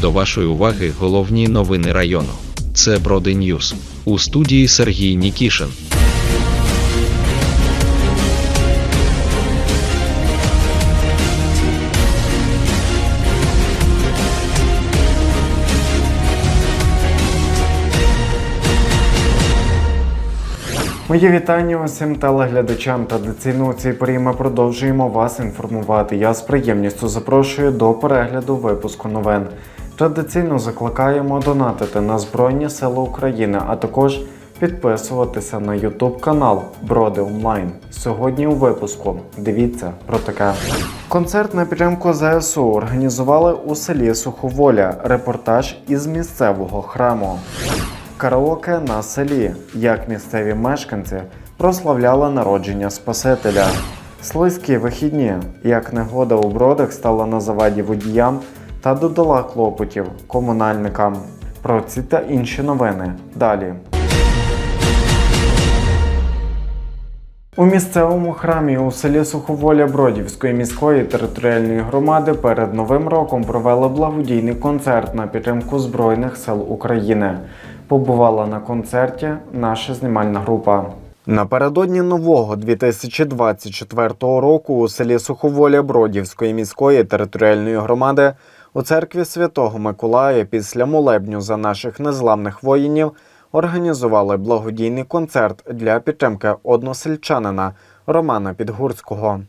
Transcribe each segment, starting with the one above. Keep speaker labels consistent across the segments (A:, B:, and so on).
A: До вашої уваги головні новини району. Це Броди Ньюс. У студії Сергій Нікішин.
B: Мої вітання усім телеглядачам. Традиційно у цій порі ми продовжуємо вас інформувати. Я з приємністю запрошую до перегляду випуску новин. Традиційно закликаємо донатити на Збройні Сили України, а також підписуватися на YouTube канал Броди Онлайн. Сьогодні у випуску дивіться про таке. Концерт на підтримку ЗСУ організували у селі Суховоля. Репортаж із місцевого храму. Караоке на селі, як місцеві мешканці прославляли народження Спасителя. Слизькі вихідні, як негода у бродах стала на заваді водіям та додала клопотів комунальникам. Про ці та інші новини далі. У місцевому храмі у селі Суховоля Бродівської міської територіальної громади перед новим роком провели благодійний концерт на підтримку Збройних сил України. Побувала на концерті наша знімальна група. Напередодні нового 2024 року у селі Суховоля Бродівської міської територіальної громади у церкві Святого Миколая після молебню за наших незламних воїнів організували благодійний концерт для підтримки односельчанина Романа Підгурського.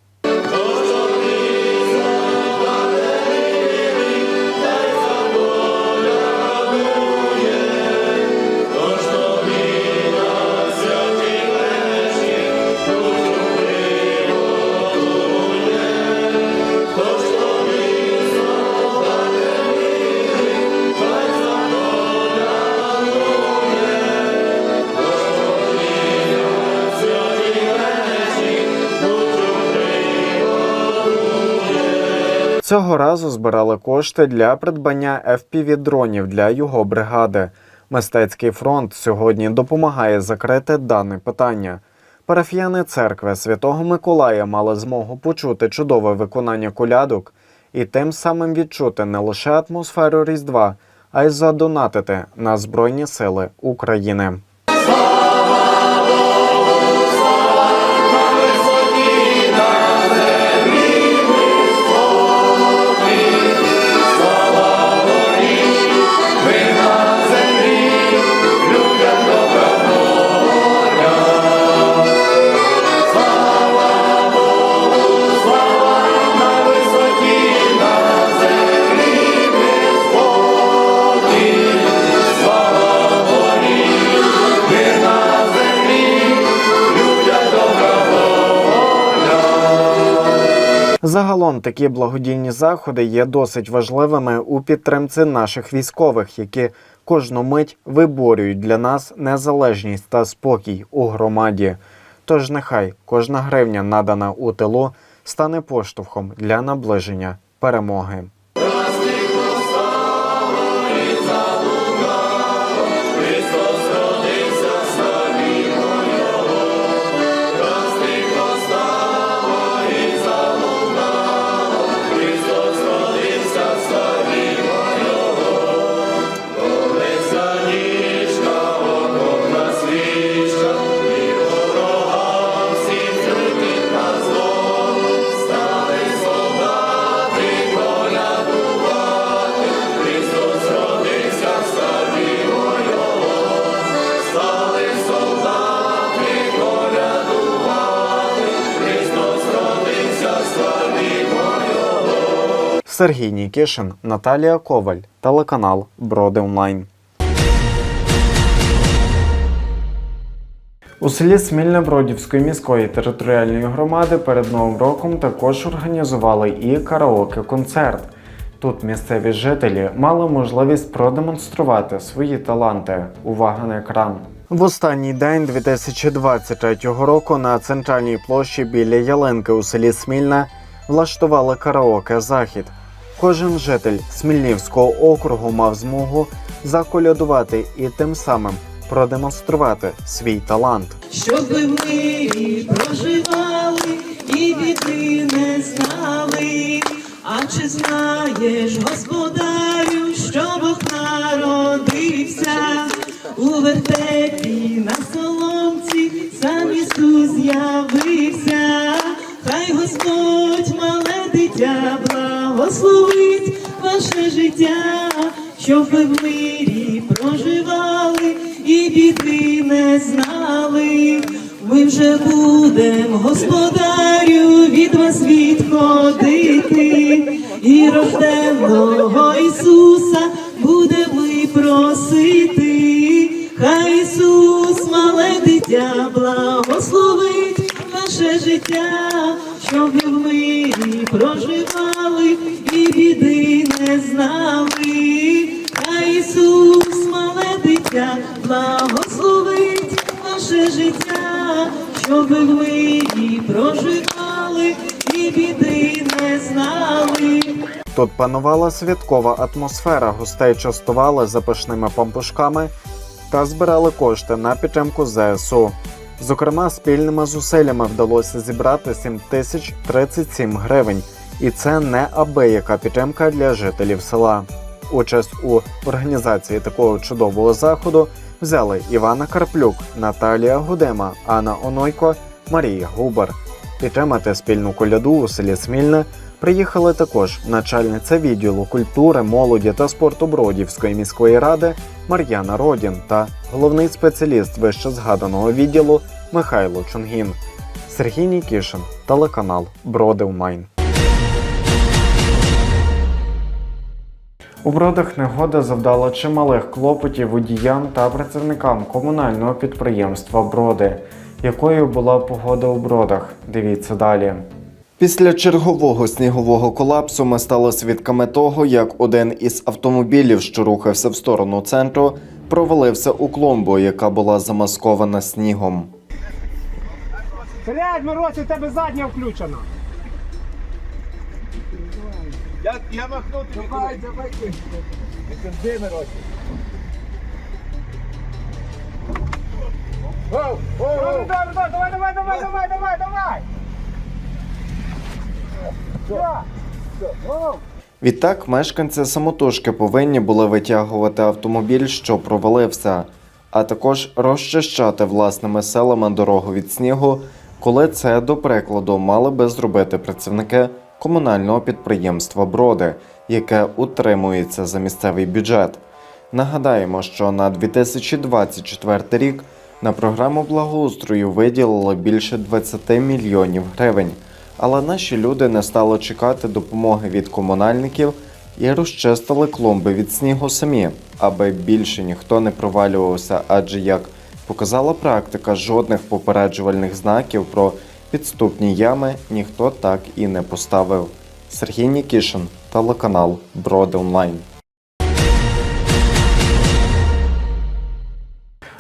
B: Цього разу збирали кошти для придбання FPV-дронів для його бригади. Мистецький фронт сьогодні допомагає закрити дане питання. Парафіяни церкви Святого Миколая мали змогу почути чудове виконання колядок і тим самим відчути не лише атмосферу Різдва, а й задонатити на Збройні Сили України. Загалом такі благодійні заходи є досить важливими у підтримці наших військових, які кожну мить виборюють для нас незалежність та спокій у громаді. Тож нехай кожна гривня, надана у тилу, стане поштовхом для наближення перемоги. Сергій Нікішин, Наталія Коваль, телеканал Броди Онлайн. У селі Смільне Бродівської міської територіальної громади перед Новим роком також організували і караоке-концерт. Тут місцеві жителі мали можливість продемонструвати свої таланти. Увага на екран. В останній день 2023 року на центральній площі біля ялинки у селі Смільне влаштували караоке-захід. Кожен житель Смільнівського округу мав змогу заколядувати і тим самим продемонструвати свій талант.
C: Щоб мирі проживали і біди не знали, а чи знаєш, господарю, що з'явився у вертепі на соломці, сам Ісус з'явився, хай Господь мале дитя благословить ваше життя, щоб ви в мирі проживали і біди не знали. Ми вже будем, господарю, від вас відходити, і рожденого Ісуса будемо просити. Хай Ісус, мале дитя, благословить ваше життя, щоб ви в мирі проживали біди не знали. Хай Ісус, мале дитя, благословить ваше життя, щоб в мирі проживали і біди не знали.
B: Тут панувала святкова атмосфера, гостей частували запашними пампушками та збирали кошти на підтримку ЗСУ. Зокрема, спільними зусиллями вдалося зібрати 7037 гривень, і це не абияка підтримка для жителів села. Участь у організації такого чудового заходу взяли Івана Карплюк, Наталія Гудема, Анна Онойко, Марія Губар. Підтримати спільну коляду у селі Смільне приїхали також начальниця відділу культури, молоді та спорту Бродівської міської ради Мар'яна Родін та головний спеціаліст вище згаданого відділу Михайло Чунгін. Сергій Нікішин, телеканал Бродивмайн. У бродах негода завдала чималих клопотів водіям та працівникам комунального підприємства Броди. Якою була погода у бродах? Дивіться далі. Після чергового снігового колапсу ми стали свідками того, як один із автомобілів, що рухався в сторону центру, провалився у клумбу, яка була замаскована снігом.
D: Блядь, Мороз, у тебе задня включена.
E: Я, я махну тобі.
D: Давай, давай.
E: Де Мирося?
D: Воу, воу, воу. Давай, давай, давай, давай, давай, давай, давай, давай. Все, все, воу.
B: Відтак, мешканці самотужки повинні були витягувати автомобіль, що провалився, а також розчищати власними силами дорогу від снігу, коли це, до прикладу, мали би зробити працівники комунального підприємства Броди, яке утримується за місцевий бюджет. Нагадаємо, що на 2024 рік на програму благоустрою виділили більше 20 мільйонів гривень. Але наші люди не стали чекати допомоги від комунальників і розчистили клумби від снігу самі, аби більше ніхто не провалювався, адже як показала практика, жодних попереджувальних знаків про підступні ями ніхто так і не поставив. Сергій Нікішин, телеканал Броди Онлайн.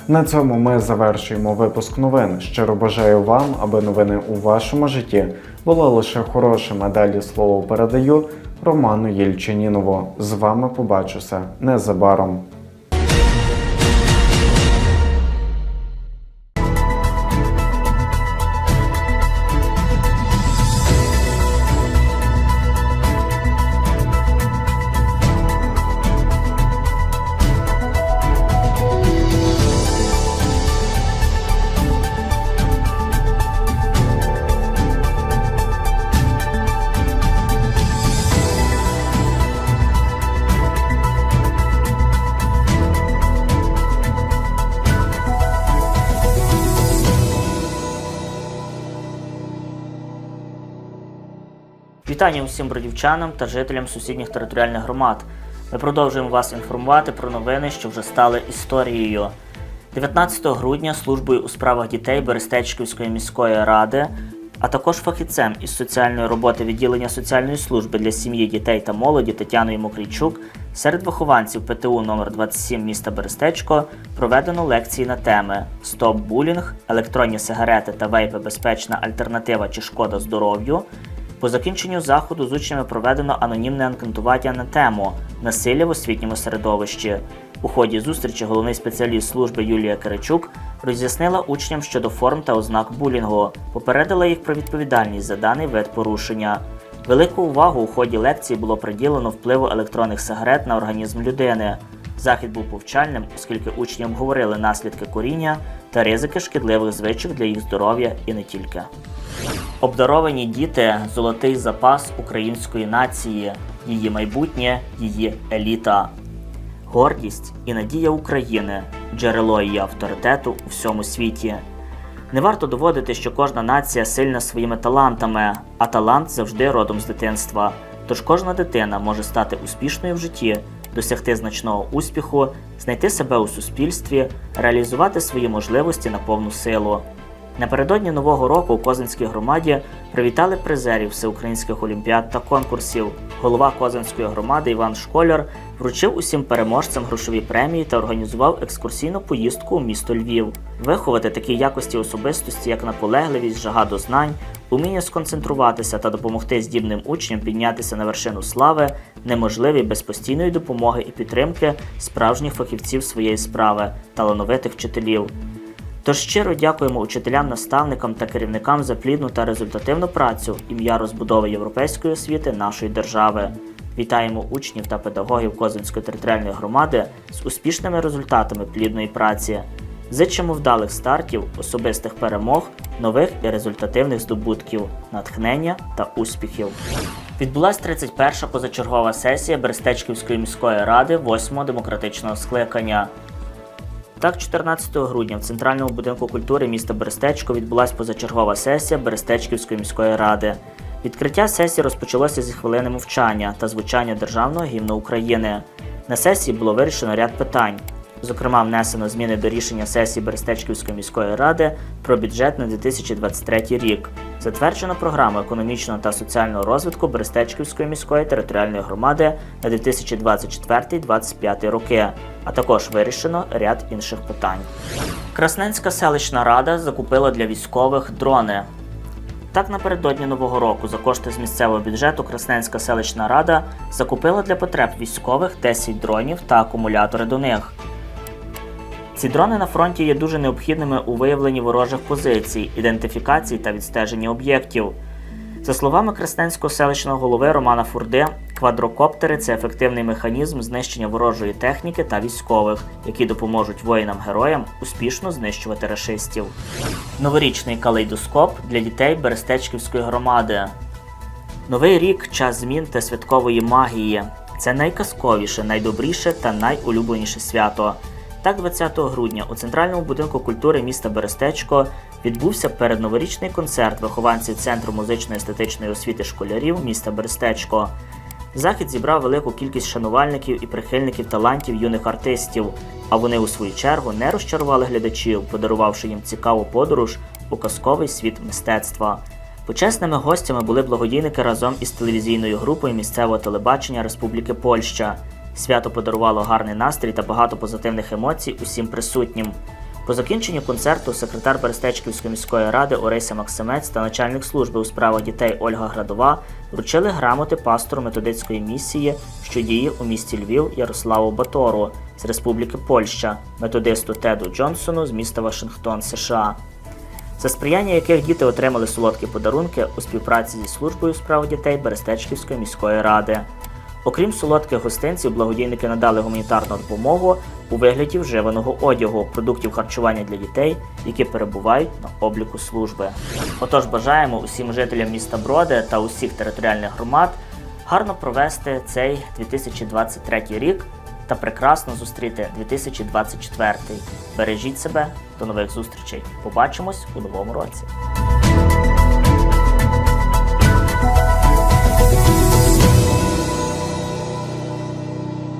B: На цьому ми завершуємо випуск новин. Щиро бажаю вам, аби новини у вашому житті були лише хорошими. Далі слово передаю Роману Єльчинінову. З вами побачуся незабаром.
F: Вітання усім бродівчанам та жителям сусідніх територіальних громад. Ми продовжуємо вас інформувати про новини, що вже стали історією. 19 грудня службою у справах дітей Берестечківської міської ради, а також фахівцем із соціальної роботи відділення соціальної служби для сім'ї, дітей та молоді Тетяною Мокрійчук серед вихованців ПТУ номер 27 міста Берестечко проведено лекції на теми Стоп булінг, електронні сигарети та вейпи безпечна альтернатива чи шкода здоров'ю. По закінченню заходу з учнями проведено анонімне анкетування на тему насилля в освітньому середовищі. У ході зустрічі головний спеціаліст служби Юлія Киричук роз'яснила учням щодо форм та ознак булінгу, попередила їх про відповідальність за даний вид порушення. Велику увагу у ході лекції було приділено впливу електронних сигарет на організм людини. Захід був повчальним, оскільки учні обговорили наслідки коріння та ризики шкідливих звичок для їх здоров'я і не тільки. Обдаровані діти золотий запас української нації, її майбутнє, її еліта. Гордість і надія України джерело її авторитету у всьому світі. Не варто доводити, що кожна нація сильна своїми талантами, а талант завжди родом з дитинства. Тож кожна дитина може стати успішною в житті, досягти значного успіху, знайти себе у суспільстві, реалізувати свої можливості на повну силу. Напередодні нового року у Козинській громаді привітали призерів всеукраїнських олімпіад та конкурсів. Голова Козинської громади Іван Школяр вручив усім переможцям грошові премії та організував екскурсійну поїздку у місто Львів. Виховати такі якості особистості, як наполегливість, жага до знань, уміння сконцентруватися та допомогти здібним учням піднятися на вершину слави, неможливі без постійної допомоги і підтримки справжніх фахівців своєї справи, талановитих вчителів. Тож щиро дякуємо учителям, наставникам та керівникам за плідну та результативну працю ім'я розбудови європейської освіти нашої держави. Вітаємо учнів та педагогів Козинської територіальної громади з успішними результатами плідної праці. Зичимо вдалих стартів, особистих перемог, нових і результативних здобутків, натхнення та успіхів. Відбулась 31-ша позачергова сесія Берестечківської міської ради 8-го демократичного скликання. Так, 14 грудня в центральному будинку культури міста Берестечко відбулася позачергова сесія Берестечківської міської ради. Відкриття сесії розпочалося зі хвилини мовчання та звучання державного гімну України. На сесії було вирішено ряд питань. Зокрема, внесено зміни до рішення сесії Берестечківської міської ради про бюджет на 2023 рік. Затверджено програму економічного та соціального розвитку Берестечківської міської територіальної громади на 2024-2025 роки, а також вирішено ряд інших питань. Красненська селищна рада закупила для військових дрони. Так, напередодні нового року за кошти з місцевого бюджету Красненська селищна рада закупила для потреб військових 10 дронів та акумулятори до них. Ці дрони на фронті є дуже необхідними у виявленні ворожих позицій, ідентифікації та відстеженні об'єктів. За словами Красненського селищного голови Романа Фурди, квадрокоптери це ефективний механізм знищення ворожої техніки та військових, які допоможуть воїнам-героям успішно знищувати рашистів. Новорічний калейдоскоп для дітей Берестечківської громади. Новий рік час змін та святкової магії. Це найказковіше, найдобріше та найулюбленіше свято. Так, 20 грудня у центральному будинку культури міста Берестечко відбувся передноворічний концерт вихованців Центру музично-естетичної освіти школярів міста Берестечко. Захід зібрав велику кількість шанувальників і прихильників талантів юних артистів, а вони у свою чергу не розчарували глядачів, подарувавши їм цікаву подорож у казковий світ мистецтва. Почесними гостями були благодійники разом із телевізійною групою місцевого телебачення Республіки Польща. Свято подарувало гарний настрій та багато позитивних емоцій усім присутнім. По закінченню концерту секретар Берестечківської міської ради Орися Максимець та начальник служби у справах дітей Ольга Градова вручили грамоти пастору методицької місії, що діє у місті Львів Ярославу Батору з Республіки Польща, методисту Теду Джонсону з міста Вашингтон, США за сприяння яких діти отримали солодкі подарунки у співпраці зі службою у справах дітей Берестечківської міської ради. Окрім солодких гостинців, благодійники надали гуманітарну допомогу у вигляді вживаного одягу, продуктів харчування для дітей, які перебувають на обліку служби. Отож, бажаємо усім жителям міста Броди та усіх територіальних громад гарно провести цей 2023 рік та прекрасно зустріти 2024. Бережіть себе, до нових зустрічей. Побачимось у новому році.